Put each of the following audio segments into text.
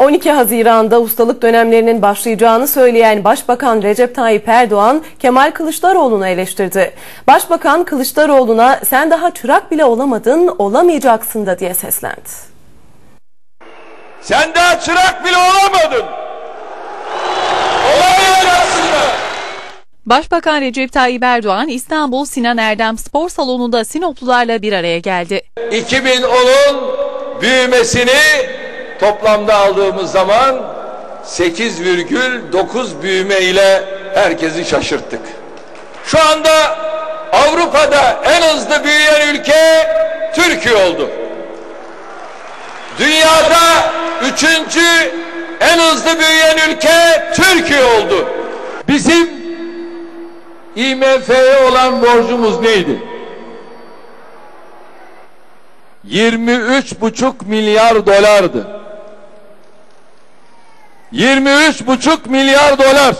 12 Haziran'da ustalık dönemlerinin başlayacağını söyleyen Başbakan Recep Tayyip Erdoğan, Kemal Kılıçdaroğlu'nu eleştirdi. Başbakan Kılıçdaroğlu'na sen daha çırak bile olamadın, olamayacaksın da diye seslendi. Sen daha çırak bile olamadın. Olamayacaksın da. Başbakan Recep Tayyip Erdoğan İstanbul Sinan Erdem Spor Salonu'nda Sinoplularla bir araya geldi. 2010'un büyümesini toplamda aldığımız zaman 8,9 büyüme ile herkesi şaşırttık. Şu anda Avrupa'da en hızlı büyüyen ülke Türkiye oldu. Dünyada üçüncü en hızlı büyüyen ülke Türkiye oldu. Bizim IMF'ye olan borcumuz neydi? 23,5 milyar dolardı. 23,5 milyar dolar.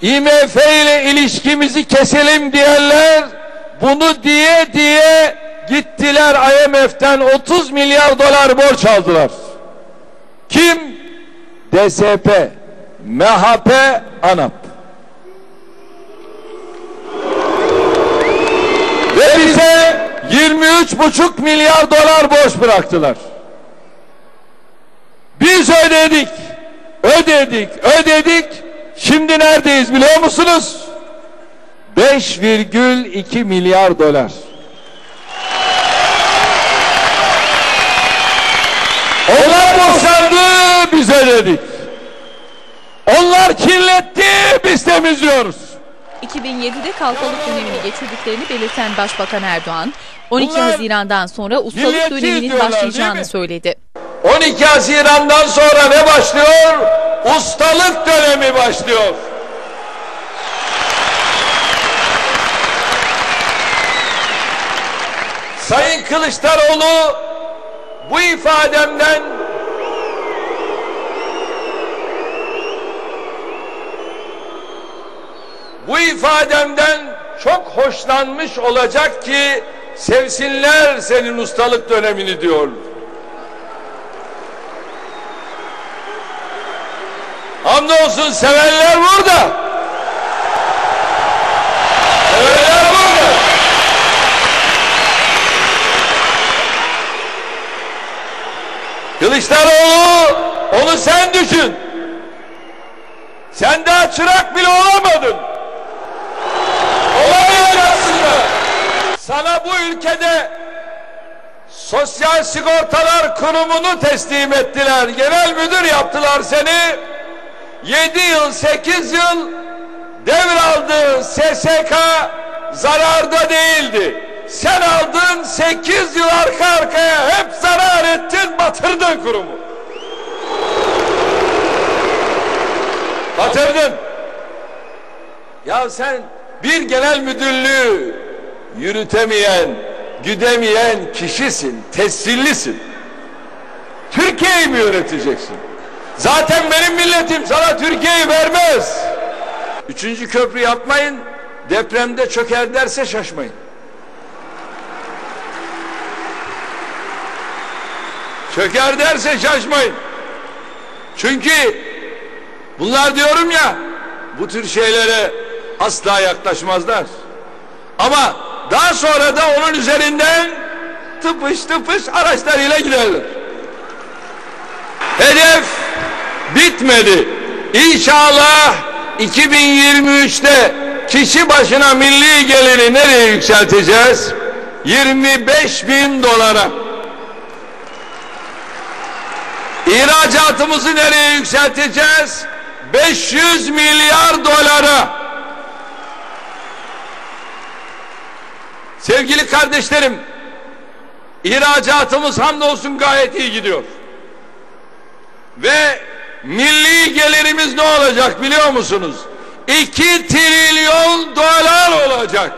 IMF ile ilişkimizi keselim diyenler bunu diye diye gittiler IMF'den 30 milyar dolar borç aldılar. Kim? DSP, MHP, ANAP. Ve bize 23,5 milyar dolar borç bıraktılar. Biz ödedik, ödedik, ödedik. Şimdi neredeyiz biliyor musunuz? 5,2 milyar dolar. Onlar boşandı, biz ödedik. Onlar kirletti, biz temizliyoruz. 2007'de kalfalık dönemini geçirdiklerini belirten Başbakan Erdoğan, 12 Bunlar Haziran'dan sonra ustalık döneminin başlayacağını söyledi. 12 Haziran'dan sonra ne başlıyor? Ustalık dönemi başlıyor. Sayın Kılıçdaroğlu bu ifademden bu ifademden çok hoşlanmış olacak ki sevsinler senin ustalık dönemini diyor. Hamdolsun sevenler burada. Sevenler burada. Kılıçdaroğlu onu sen düşün. Sen daha çırak bile olamadın. Olamayacaksın da. Sana bu ülkede Sosyal Sigortalar Kurumu'nu teslim ettiler. Genel müdür yaptılar seni. 7 yıl 8 yıl devraldığın SSK zararda değildi. Sen aldın 8 yıl arka arkaya hep zarar ettin batırdın kurumu. Batırdın. Ya sen bir genel müdürlüğü yürütemeyen, güdemeyen kişisin, tescillisin. Türkiye'yi mi yöneteceksin? Zaten benim milletim sana Türkiye'yi vermez. Üçüncü köprü yapmayın, depremde çöker derse şaşmayın. Çöker derse şaşmayın. Çünkü bunlar diyorum ya, bu tür şeylere asla yaklaşmazlar. Ama daha sonra da onun üzerinden tıpış tıpış araçlarıyla giderler. Hedef bitmedi. İnşallah 2023'te kişi başına milli geliri nereye yükselteceğiz? 25 bin dolara. İhracatımızı nereye yükselteceğiz? 500 milyar dolara. Sevgili kardeşlerim, ihracatımız hamdolsun gayet iyi gidiyor. Ve milli gelirimiz ne olacak biliyor musunuz? 2 trilyon dolar olacak.